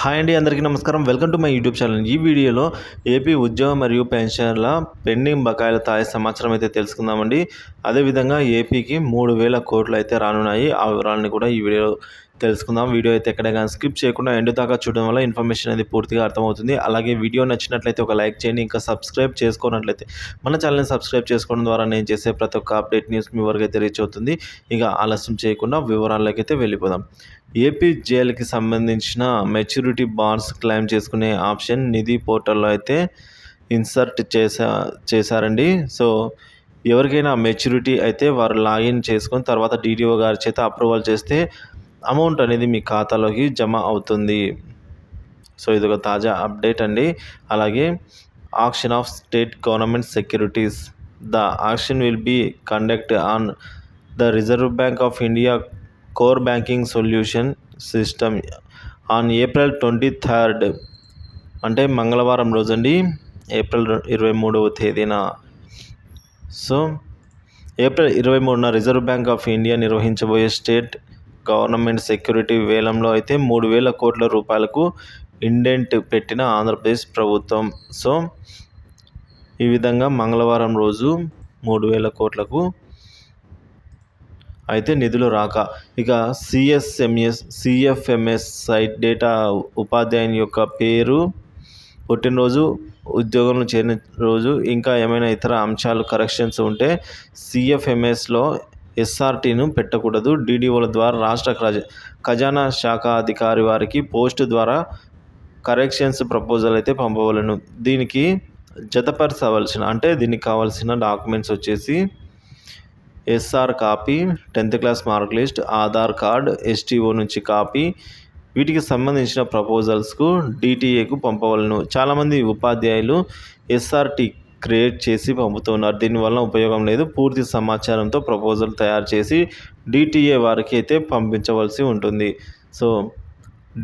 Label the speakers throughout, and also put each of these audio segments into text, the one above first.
Speaker 1: Hi అండి అందరికీ నమస్కారం. Welcome to my YouTube channel. ఈ వీడియోలో ఏపీ ఉద్యోగ మరియు పెన్షన్ల పెండింగ్ బకాయిల తాజా సమాచారం అయితే తెలుసుకుందామండి. అదేవిధంగా ఏపీకి మూడు వేల కోట్లు అయితే రానున్నాయి. ఆ వివరాలను కూడా ఈ వీడియో తెలుసుకుందాం. వీడియో అయితే ఎక్కడ కానీ స్కిప్ చేయకుండా ఎండ్ దాకా చూడడం వల్ల ఇన్ఫర్మేషన్ అనేది పూర్తిగా అర్థమవుతుంది. అలాగే వీడియో నచ్చినట్లయితే ఒక లైక్ చేయండి. ఇంకా సబ్స్క్రైబ్ చేసుకున్నట్లయితే మన ఛానల్ని సబ్స్క్రైబ్ చేసుకోవడం ద్వారా నేను చేసే ప్రతి ఒక్క అప్డేట్ న్యూస్ మీ వరకు అయితే రీచ్ అవుతుంది. ఇక ఆలస్యం చేయకుండా వివరాల్లోకి అయితే వెళ్ళిపోదాం. ఏపీ జైలుకి సంబంధించిన మెచ్యూరిటీ బాండ్స్ క్లెయిమ్ చేసుకునే ఆప్షన్ నిధి పోర్టల్లో అయితే ఇన్సర్ట్ చేసా చేశారండి. సో ఎవరికైనా మెచ్యూరిటీ అయితే వారు లాగిన్ చేసుకొని తర్వాత డీడీఓ గారి చేత అప్రూవల్ చేస్తే అమౌంట్ అనేది మీ ఖాతాలోకి జమ అవుతుంది. సో ఇది ఒక తాజా అప్డేట్ అండి. అలాగే auction of state government securities. The auction will be conduct on the Reserve Bank of India core banking solution system on April twenty third అంటే మంగళవారం రోజండి ఏప్రిల్ ఇరవై మూడవ తేదీన. సో ఏప్రిల్ ఇరవై మూడున రిజర్వ్ బ్యాంక్ ఆఫ్ ఇండియా నిర్వహించబోయే state government security వేలంలో అయితే మూడు వేల కోట్ల రూపాయలకు ఇండెంట్ పెట్టిన ఆంధ్రప్రదేశ్ ప్రభుత్వం. సో ఈ విధంగా మంగళవారం రోజు మూడు వేల కోట్లకు అయితే నిధులు రాక ఇక సిఎస్ఎంఎస్ సిఎఫ్ఎంఎస్ సైట్ డేటా ఉపాధ్యాయుని యొక్క పేరు పుట్టినరోజు ఉద్యోగంలో చేరిన రోజు ఇంకా ఏమైనా ఇతర అంశాలు కరెక్షన్స్ ఉంటే సిఎఫ్ఎంఎస్లో ఎస్ఆర్టీను పెట్టకూడదు. డీడీఓల ద్వారా రాష్ట్ర ఖజానా శాఖ అధికారి వారికి పోస్ట్ ద్వారా కరెక్షన్స్ ప్రపోజల్ అయితే పంపవలను. దీనికి జతపరచవలసిన అంటే దీనికి కావాల్సిన డాక్యుమెంట్స్ వచ్చేసి SR copy tenth class mark list Aadhaar card STO నుంచి కాపీ వీటికి సంబంధించిన ప్రపోజల్స్కు డిటిఏకు పంపవలను. చాలామంది ఉపాధ్యాయులు ఎస్ఆర్టీ క్రియేట్ చేసి పంపుతున్నారు దీనివల్ల ఉపయోగం లేదు. పూర్తి సమాచారంతో ప్రపోజల్ తయారు చేసి డిటిఏ వారికి అయితే పంపించవలసి ఉంటుంది. సో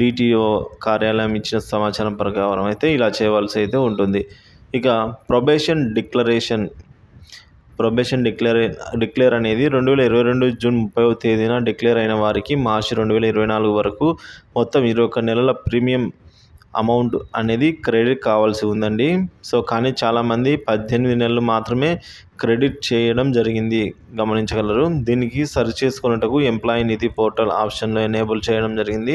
Speaker 1: డిటిఓ కార్యాలయం ఇచ్చిన సమాచారం ప్రకారం అయితే ఇలా చేయవలసి అయితే ఉంటుంది. ఇక probation declaration. Probation declare declare అనేది రెండు వేల ఇరవై రెండు జూన్ ముప్పై తేదీన డిక్లేర్ అయిన వారికి మార్చి రెండు వేల ఇరవై నాలుగు వరకు మొత్తం ఇరవై ఒక్క నెలల ప్రీమియం అమౌంట్ అనేది క్రెడిట్ కావాల్సి ఉందండి. సో కానీ చాలామంది పద్దెనిమిది నెలలు మాత్రమే క్రెడిట్ చేయడం జరిగింది. గమనించగలరు. దీనికి సరి చేసుకున్నట్టుకు ఎంప్లాయీ నిధి పోర్టల్ ఆప్షన్లో ఎనేబుల్ చేయడం జరిగింది.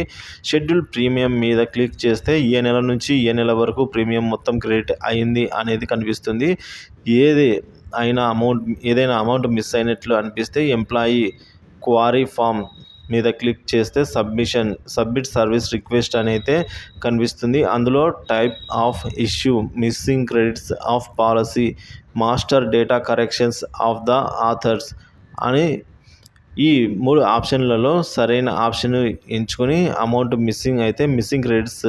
Speaker 1: షెడ్యూల్ ప్రీమియం మీద క్లిక్ చేస్తే ఏ నెల నుంచి ఏ నెల వరకు ప్రీమియం మొత్తం క్రెడిట్ అయింది అనేది కనిపిస్తుంది. ఏది అయినా అమౌంట్ ఏదైనా అమౌంట్ మిస్ అయినట్లు అనిపిస్తే ఎంప్లాయీ క్వారీ ఫామ్ మీద క్లిక్ చేస్తే సబ్మిషన్ సబ్మిట్ సర్వీస్ రిక్వెస్ట్ అని అయితే కనిపిస్తుంది. అందులో type of issue missing credits of policy master data corrections of the others అని ఈ మూడు ఆప్షన్లలో సరైన ఆప్షన్ ఎంచుకొని అమౌంట్ మిస్సింగ్ అయితే మిస్సింగ్ క్రెడిట్స్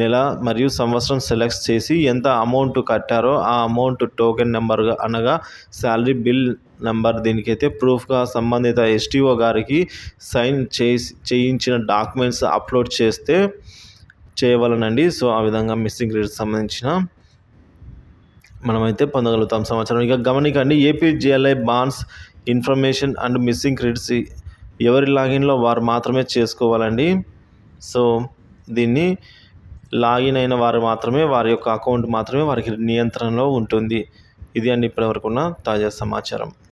Speaker 1: నెల మరియు సంవత్సరం సెలెక్ట్ చేసి ఎంత అమౌంట్ కట్టారో ఆ అమౌంట్ టోకెన్ నెంబర్ అనగా శాలరీ బిల్ నెంబర్ దీనికైతే ప్రూఫ్గా సంబంధిత ఎస్టీఓ గారికి సైన్ చేసి చేయించిన డాక్యుమెంట్స్ అప్లోడ్ చేస్తే చేయవలనండి. సో ఆ విధంగా మిస్సింగ్ క్రెడిట్ సంబంధించిన మనమైతే పొందగలుగుతాం సంవత్సరం ఇక గమనికండి AP GLI bonds information and missing credits ఎవరి లాగిన్లో వారు మాత్రమే చేసుకోవాలండి. సో దీన్ని లాగిన్ అయిన వారు మాత్రమే వారి యొక్క అకౌంట్ మాత్రమే వారికి నియంత్రణలో ఉంటుంది. ఇది అండి ఇప్పటివరకు ఉన్న తాజా సమాచారం.